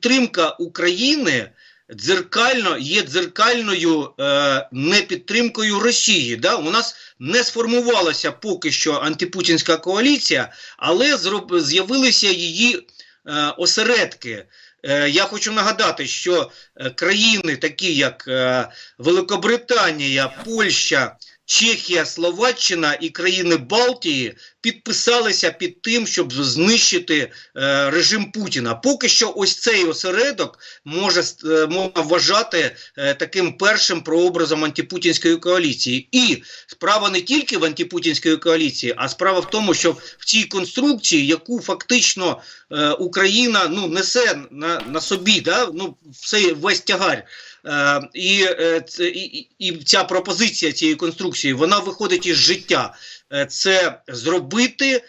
підтримка України дзеркально є дзеркальною е, непідтримкою Росії. Да? У нас не сформувалася поки що антипутінська коаліція, але з'явилися її е, осередки. Е, Я хочу нагадати, що е, країни, такі як е, Великобританія, Польща, Чехія, Словаччина і країни Балтії підписалися під тим, щоб знищити е, режим Путіна. Поки що, ось цей осередок може е, вважати е, таким першим прообразом антипутінської коаліції. І справа не тільки в антипутінської коаліції, а справа в тому, що в цій конструкції, яку фактично е, Україна ну несе на, на собі, да? ну все весь тягар. Е, і, е, і, і- і ця пропозиція цієї конструкції вона виходить із життя. Е, це зробити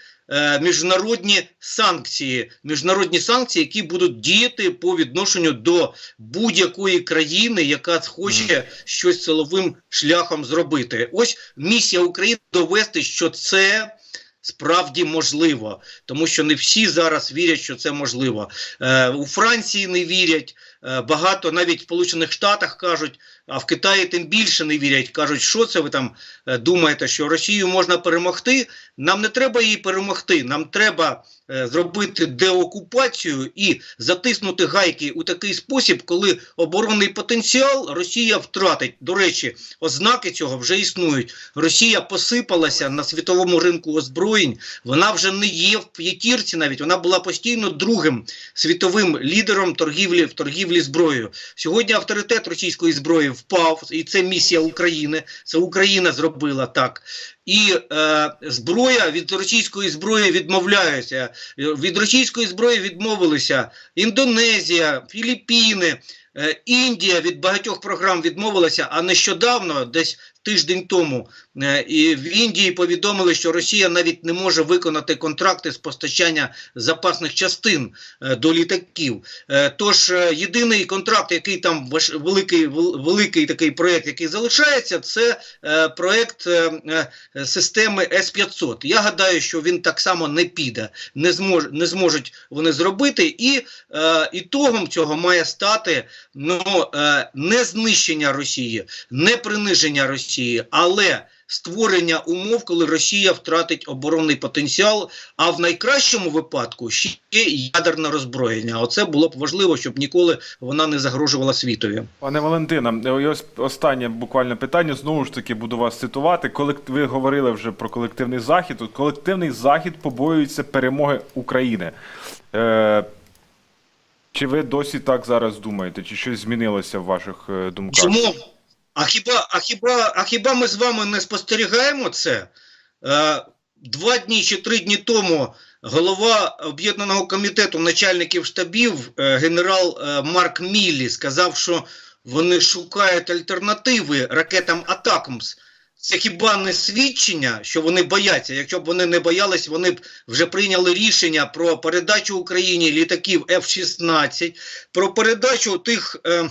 міжнародні санкції, міжнародні санкції, які будуть діяти по відношенню до будь-якої країни, яка хоче щось силовим шляхом зробити. Ось місія України довести, що це. Справді можливо, тому що не всі зараз вірять, що це можливо. Е, у Франції не вірять, багато навіть в Сполучених Штатах кажуть, а в Китаї тим більше не вірять. кажуть, що це ви там е, думаєте, що Росію можна перемогти? Нам не треба її перемогти. Нам треба е, зробити деокупацію і затиснути гайки у такий спосіб, коли оборонний потенціал Росія втратить. До речі, ознаки цього вже існують. Росія посипалася на світовому ринку озброєнь. Вона вже не є в п'ятірці, навіть вона була постійно другим світовим лідером торгівлі в торгівлі зброєю. Сьогодні авторитет російської зброї впав, і це місія України. Це Україна зробила так. І е, зброя від російської зброї відмовляються. Е, Від російської зброї відмовилися Індонезія, Філіппіни, Індія від багатьох програм відмовилася. А нещодавно, десь тиждень тому, е, і в Індії повідомили, що Росія навіть не може виконати контракти з постачання запасних частин е, до літаків. Е, Тож е, єдиний контракт, який там великий, великий такий проект, який залишається, це е, проект е, е, системи С-500. Я гадаю, що він так само не піде, не, змож, не зможуть вони зробити. І е, ітогом цього має стати ну, е, не знищення Росії, не приниження Росії, але створення умов, коли Росія втратить оборонний потенціал, а в найкращому випадку ще ядерне роззброєння. Оце було б важливо, щоб ніколи вона не загрожувала світові. Пане Валентина, і ось останнє буквально питання. Знову ж таки буду вас цитувати. Коли ви говорили вже про колективний захід, колективний захід побоюється перемоги України. Е, чи ви досі так зараз думаєте? Чи щось змінилося в ваших е, думках? Чому? А хіба, а хіба, а хіба ми з вами не спостерігаємо це? Е, два дні чи три дні тому голова об'єднаного комітету начальників штабів е, генерал Марк Міллі сказав, що вони шукають альтернативи ракетам Атакмс. Це хіба не свідчення, що вони бояться? Якщо б вони не боялись, вони б вже прийняли рішення про передачу Україні літаків F-16, про передачу тих. Е,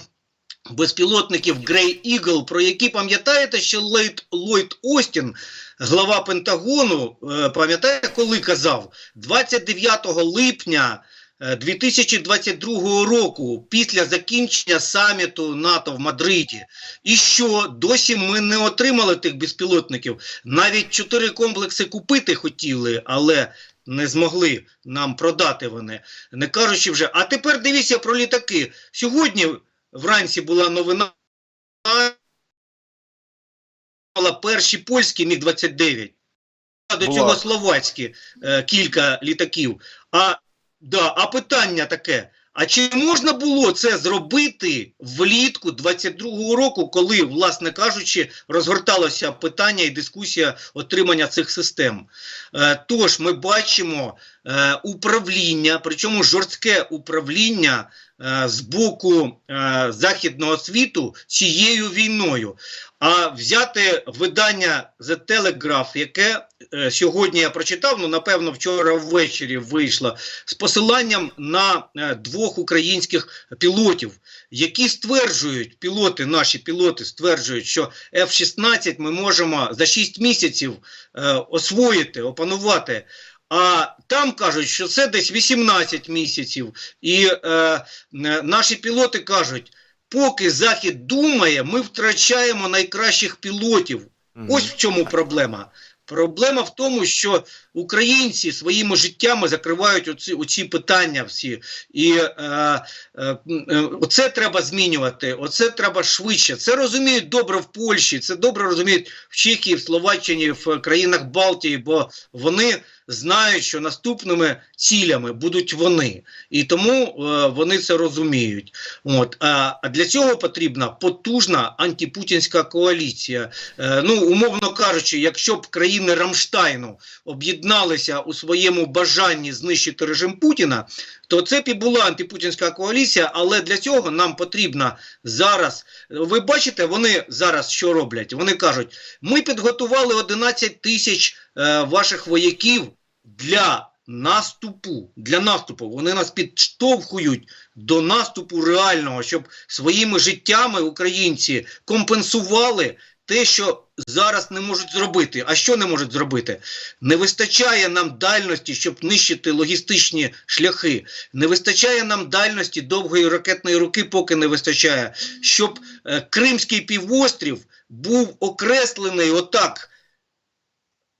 безпілотників Grey Eagle, про які пам'ятаєте, що Ллойд, Ллойд Остін, глава Пентагону, е, пам'ятаєте, коли казав 29 липня 2022 року, після закінчення саміту НАТО в Мадриді, і що досі ми не отримали тих безпілотників. Навіть чотири комплекси купити хотіли, але не змогли нам продати вони. Не кажучи вже, а тепер дивіться про літаки. Сьогодні вранці була новина. Перші польські міг 29 до Була. цього словацькі е, кілька літаків. А, да, а питання таке: а чи можна було це зробити влітку 22-го року, коли, власне кажучи, розгорталося питання і дискусія отримання цих систем? Е, тож ми бачимо е, управління, причому жорстке управління е, з боку е, західного світу цією війною. А взяти видання The Telegraph, яке сьогодні я прочитав, ну напевно, вчора ввечері вийшло, з посиланням на двох українських пілотів, які стверджують, пілоти, наші пілоти стверджують, що F-16 ми можемо за 6 місяців освоїти, опанувати. А там кажуть, що це десь 18 місяців. І е, е, наші пілоти кажуть, поки Захід думає, ми втрачаємо найкращих пілотів. Ось в чому проблема. Проблема в тому, що українці своїми життями закривають оці, оці питання всі. І е, е, е, оце треба змінювати, оце треба швидше. Це розуміють добре в Польщі, це добре розуміють в Чехії, в Словаччині, в країнах Балтії, бо вони знають, що наступними цілями будуть вони. І тому е, вони це розуміють. От. А, для цього потрібна потужна антипутінська коаліція. Е, ну, умовно кажучи, якщо б країни Рамштайну об'єдналися у своєму бажанні знищити режим Путіна, то це була антипутінська коаліція, але для цього нам потрібно зараз. Ви бачите, вони зараз що роблять? Вони кажуть: ми підготували 11 тисяч е, ваших вояків для наступу. Для наступу. Вони нас підштовхують до наступу реального, щоб своїми життями українці компенсували те, що зараз не можуть зробити. А що не можуть зробити? Не вистачає нам дальності, щоб нищити логістичні шляхи. Не вистачає нам дальності довгої ракетної руки, поки не вистачає, щоб е, Кримський півострів був окреслений отак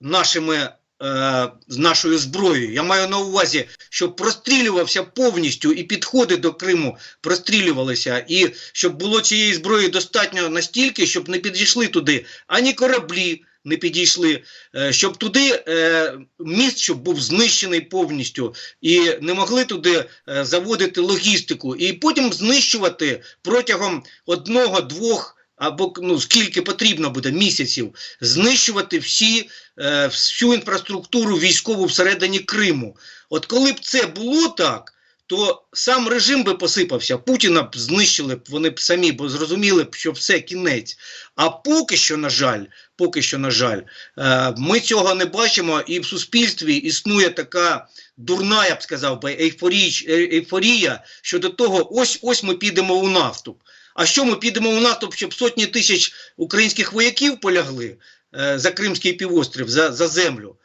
нашими. Е, З нашою зброєю. Я маю на увазі, щоб прострілювався повністю і підходи до Криму прострілювалися, і щоб було цієї зброї достатньо настільки, щоб не підійшли туди ані кораблі, не підійшли, е, щоб туди е, міст щоб був знищений повністю, і не могли туди заводити логістику, і потім знищувати протягом одного-двох. Або ну скільки потрібно буде місяців знищувати всі е, всю інфраструктуру військову всередині Криму. От коли б це було так, то сам режим би посипався, Путіна б знищили б вони б самі, бо зрозуміли б, що все кінець. А поки що, на жаль, поки що, на жаль, е, ми цього не бачимо, і в суспільстві існує така дурна, я б сказав би, ейфорія щодо того, ось ось ми підемо у наступ. А що ми підемо у наступ, щоб сотні тисяч українських вояків полягли е, за Кримський півострів, за, за землю?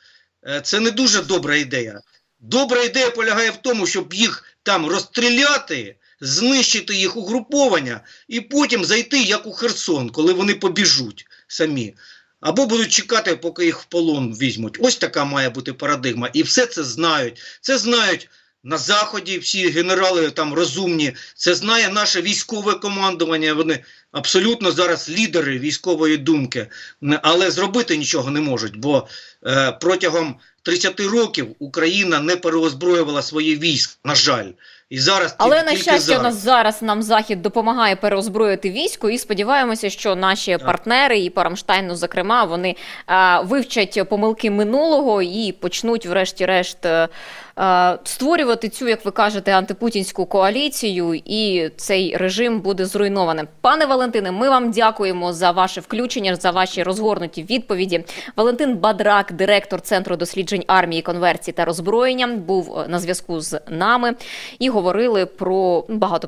Е, це не дуже добра ідея. Добра ідея полягає в тому, щоб їх там розстріляти, знищити їх угруповання і потім зайти, як у Херсон, коли вони побіжуть самі. Або будуть чекати, поки їх в полон візьмуть. Ось така має бути парадигма. І все це знають. Це знають на Заході всі генерали там розумні. Це знає наше військове командування. Вони абсолютно зараз лідери військової думки. Але зробити нічого не можуть, бо е, протягом 30 років Україна не переозброювала свої військ, на жаль. І зараз Але тільки на щастя, зараз. у нас зараз нам захід допомагає переозброїти військо, і сподіваємося, що наші партнери і по Рамштайну, зокрема, вони е, вивчать помилки минулого і почнуть, врешті-решт, е, е, створювати цю, як ви кажете, антипутінську коаліцію, і цей режим буде зруйнованим. Пане Валентине, ми вам дякуємо за ваше включення, за ваші розгорнуті відповіді. Валентин Бадрак, директор центру досліджень армії, конверсії та роззброєння, був на зв'язку з нами і говорили про багато про